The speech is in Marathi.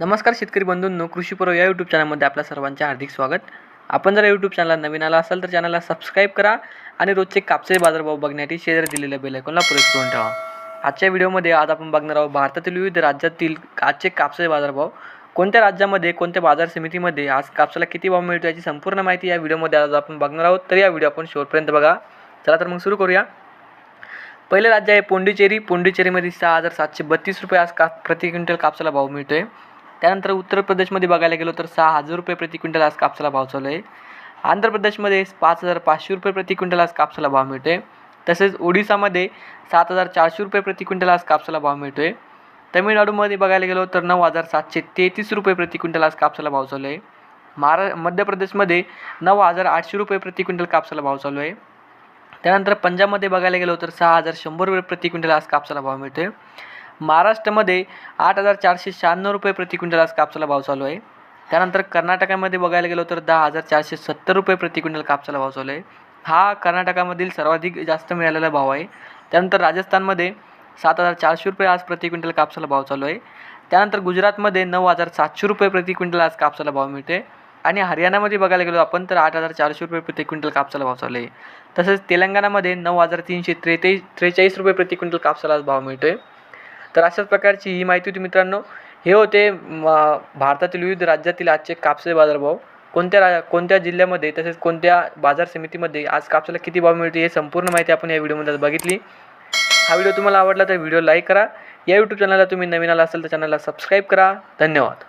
नमस्कार शेतकरी बंधूंनो कृषीपूर्व या यूट्यूब चॅनलमध्ये आपल्या सर्वांचे हार्दिक स्वागत. आपण जर यूट्यूब चॅनलला नवीन आला असाल तर चॅनलला सबस्क्राईब करा आणि रोजचे कापसे बाजारभाव बघण्यासाठी शेअर दिलेल्या बेलायकॉनला प्रेस करून ठेवा. आजच्या व्हिडिओमध्ये आज आपण बघणार आहोत भारतातील विविध राज्यातील आजचे कापसे बाजारभाव. कोणत्या राज्यामध्ये कोणत्या बाजार समितीमध्ये आज कापसाला किती भाव मिळतो याची संपूर्ण माहिती या व्हिडिओमध्ये आज आपण बघणार आहोत. तर या व्हिडिओ आपण शेवटपर्यंत बघा. चला तर मग सुरू करूया. पहिलं राज्य आहे पोंडिचेरी. पोंडिचेरीमध्ये सहा हजार सातशे बत्तीस रुपये आज का प्रति क्विंटल कापसाला भाव मिळतो आहे त्यानंतर उत्तर प्रदेशमध्ये बघायला गेलो तर सहा हजार रुपये प्रति क्विंटल आज कापसाला भाव चालू आहे. आंध्र प्रदेशमध्ये पाच हजार पाचशे रुपये प्रति क्विंटल आज कापसाला भाव मिळतो आहे तसेच ओडिसामध्ये सात हजार चारशे रुपये प्रति क्विंटल आज कापसाला भाव मिळतो आहे तमिळनाडूमध्ये बघायला गेलो तर नऊ हजार सातशे तेहतीस रुपये प्रति क्विंटल आज कापसाला भाव चालू आहे. महारा मध्य प्रदेशमध्ये नऊ हजार आठशे रुपये प्रति क्विंटल कापसाला भाव चालू आहे. त्यानंतर पंजाबमध्ये बघायला गेलो तर सहा हजार शंभर रुपये प्रति क्विंटल आज कापसाला भाव मिळतो आहे महाराष्ट्रामध्ये आठ हजार चारशे शहाण्णव रुपये प्रति क्विंटल आज कापसाला भाव चालू आहे. त्यानंतर कर्नाटकामध्ये बघायला गेलो तर दहा हजार चारशे सत्तर रुपये प्रति क्विंटल कापसाला भाव चालू आहे. हा कर्नाटकामधील सर्वाधिक जास्त मिळालेला भाव आहे. त्यानंतर राजस्थानमध्ये सात हजार चारशे रुपये आज प्रति क्विंटल कापसाला भाव चालू आहे. त्यानंतर गुजरातमध्ये नऊ हजार सातशे रुपये प्रति क्विंटल आज कापसाला भाव मिळते आणि हरियाणामध्ये बघायला गेलो आपण तर आठ हजार चारशे रुपये प्रति क्विंटल कापसाला भाव चालू आहे. तसेच तेलंगणामध्ये नऊ हजार तीनशे त्रेते त्रेचाळीस रुपये प्रति क्विंटल कापसाला आज भाव मिळतो आहे तर अशाच प्रकारची ही माहिती होती मित्रांनो. हे होते म, भारतातील विविध राज्यातील आजचे कापसे बाजारभाव. कोणत्या रा कोणत्या जिल्ह्यामध्ये तसेच कोणत्या बाजार समितीमध्ये आज कापसाला किती भाव मिळते हे संपूर्ण माहिती आपण या व्हिडिओमध्ये आज बघितली. हा व्हिडिओ तुम्हाला आवडला तर व्हिडिओ लाईक करा. या यूट्यूब चॅनलला तुम्ही नवीन आला असेल तर चॅनलला सबस्क्राईब करा. धन्यवाद.